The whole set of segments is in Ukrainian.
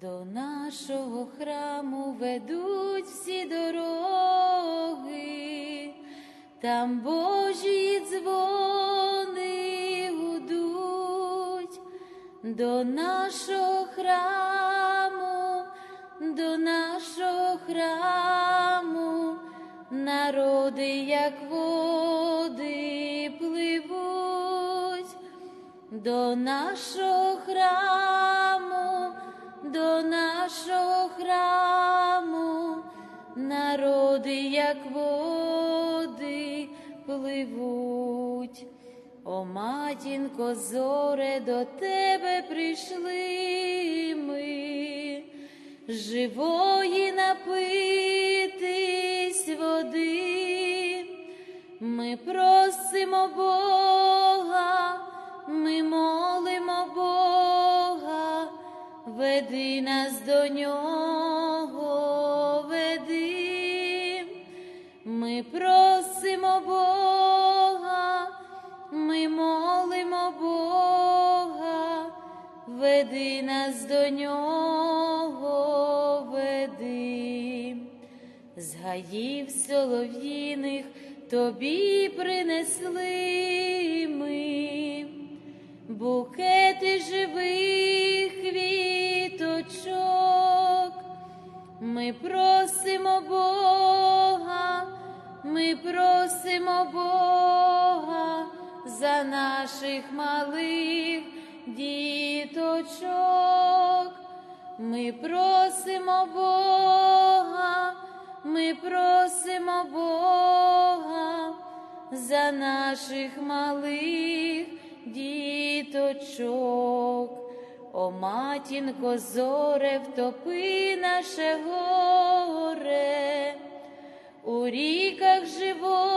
До нашого храму ведуть всі дороги, там Божі дзвони гудуть, до нашого храму, до нашого храму, народи, як води пливуть, до нашого храму, до нашого храму, народи, як води пливуть. О, матінко, зоре, до тебе прийшли ми, живої напитись води, ми просимо Бога, ми молимо веди нас до нього, веди, ми просимо Бога, ми молимо Бога, веди нас до нього, веди, з гаїв солов'їних тобі принесли ми. Букети живих Ми просимо Бога, ми просимо Бога за наших малих діточок. Ми просимо Бога, ми просимо Бога за наших малих діточок. О, матінко, зоре, втопи наше горе у ріках живої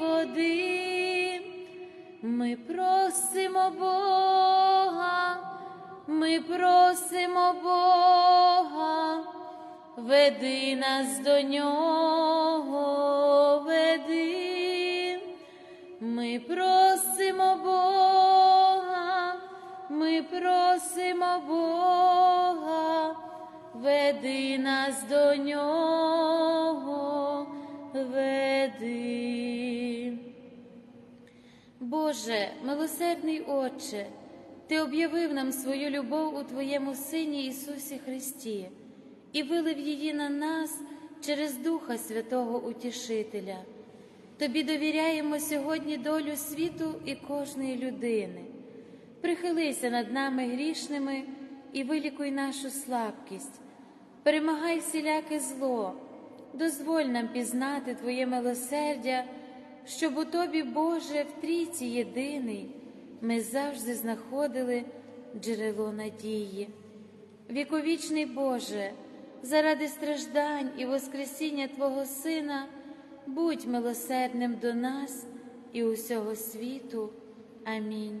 води. Ми просимо Бога, ми просимо Бога, веди нас до нього, веди. Ми просимо просимо Бога, веди нас до нього, веди. Боже, милосердний Отче, Ти об'явив нам свою любов у Твоєму Сині Ісусі Христі і вилив її на нас через Духа Святого Утішителя. Тобі довіряємо сьогодні долю світу і кожної людини. Прихилися над нами грішними і вилікуй нашу слабкість, перемагай всіляке зло, дозволь нам пізнати Твоє милосердя, щоб у Тобі, Боже, в трійці єдиний, ми завжди знаходили джерело надії. Віковічний Боже, заради страждань і Воскресіння Твого Сина, будь милосердним до нас і усього світу. Амінь.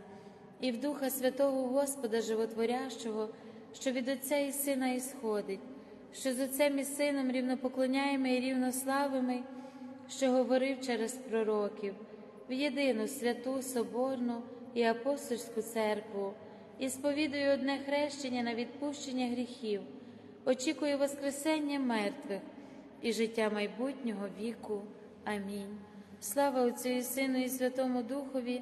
і в Духа Святого Господа Животворящого, що від Отця і Сина ісходить, що з Отцем і Сином рівнопоклоняємо і рівнославими, що говорив через пророків, в єдину святу Соборну і апостольську церкву, і сповідую одне хрещення на відпущення гріхів, очікую Воскресення мертвих і життя майбутнього віку. Амінь. Слава Отцю і Сину, і Святому Духові,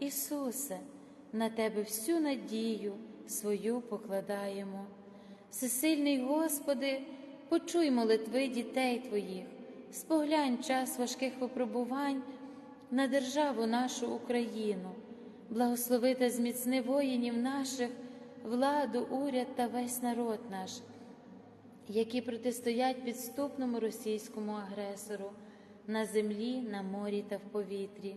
Ісусе, на Тебе всю надію свою покладаємо. Всесильний Господи, почуй молитви дітей Твоїх, споглянь час важких випробувань на державу нашу Україну, благослови та зміцни воїнів наших, владу, уряд та весь народ наш, які протистоять підступному російському агресору на землі, на морі та в повітрі.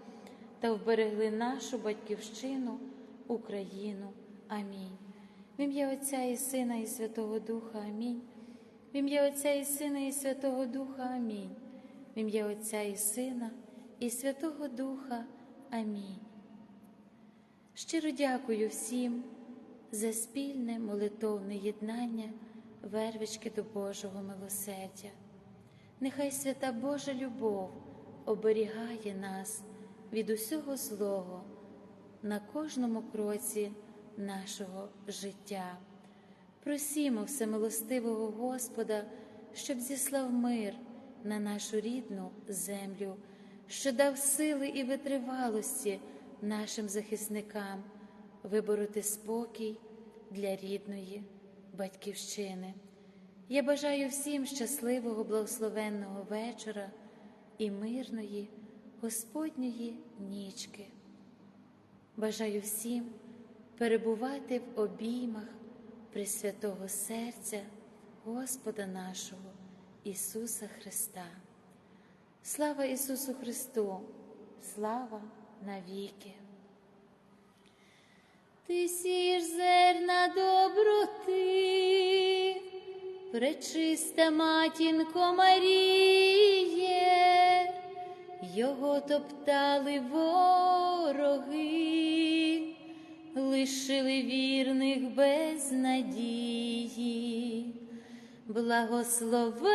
та вберегли нашу батьківщину, Україну. Амінь. В ім'я Отця і Сина, і Святого Духа Амінь. В ім'я Отця і Сина, і Святого Духа Амінь. В ім'я Отця і Сина, і Святого Духа Амінь. Щиро дякую всім за спільне молитовне єднання вервички до Божого милосердя. Нехай свята Божа любов оберігає нас від усього злого на кожному кроці нашого життя. Просімо всемилостивого Господа, щоб зіслав мир на нашу рідну землю, що дав сили і витривалості нашим захисникам вибороти спокій для рідної батьківщини. Я бажаю всім щасливого, благословенного вечора і мирної Господньої нічки. Бажаю всім перебувати в обіймах Пресвятого серця Господа нашого Ісуса Христа. Слава Ісусу Христу! Слава навіки! Ти сієш зерна доброти, пречиста матінко Маріє, його топтали вороги, лишили вірних без надії, благословена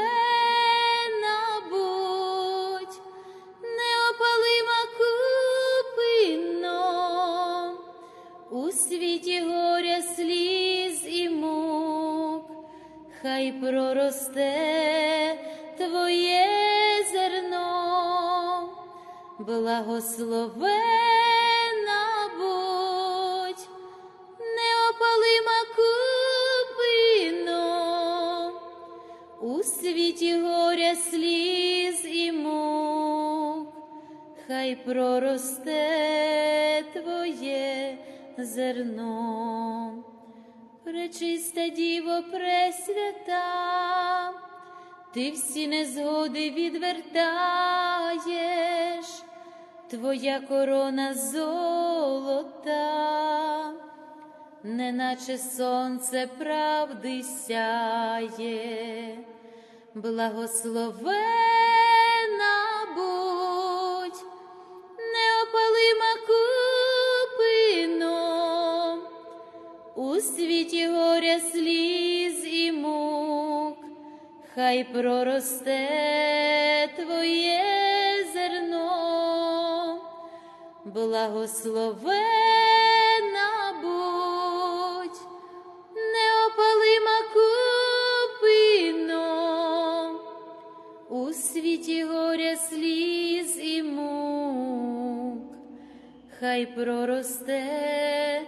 будь, неопалима купином, у світі горя сліз і мук, хай проросте твоє благословена будь, неопалима купином, у світі горя сліз і мук, хай проросте твоє зерно, пречиста діво пресвята, ти всі незгоди відвертаєш, твоя корона золота, неначе сонце правди сяє, благословена будь, неопалима купином, у світі горя сліз і мук, хай проросте твоє благословена будь, неопалима купином, у світі горя сліз і мук, хай проросте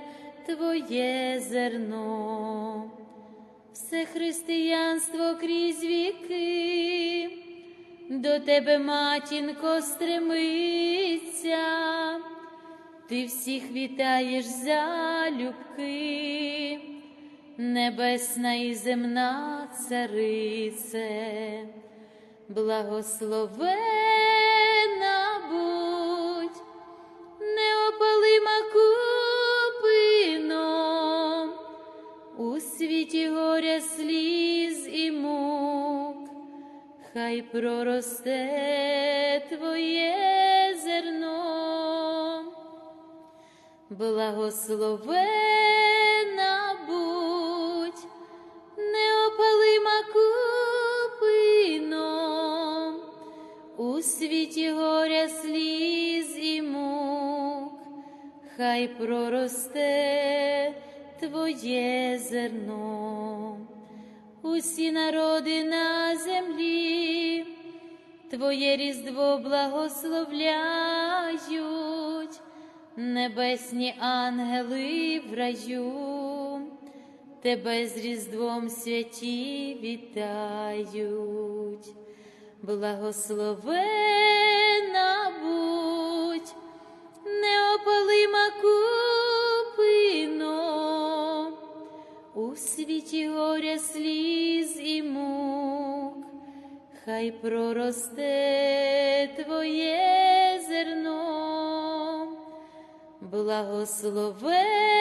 твоє зерно, все християнство крізь віки, до тебе, матінко, стремиться, ти всіх вітаєш залюбки, небесна і земна царице, благословена будь, неопалима купином, у світі горя сліз і мук, хай проросте твоє благословена будь, неопалима купином, у світі горя сліз і мук, хай проросте твоє зерно, усі народи на землі, Твоє різдво благословляють, небесні ангели в раю, тебе з різдвом святі вітають, благословена будь, неопалима купином, у світі горя сліз і мук, хай проросте твоє зерно, благословена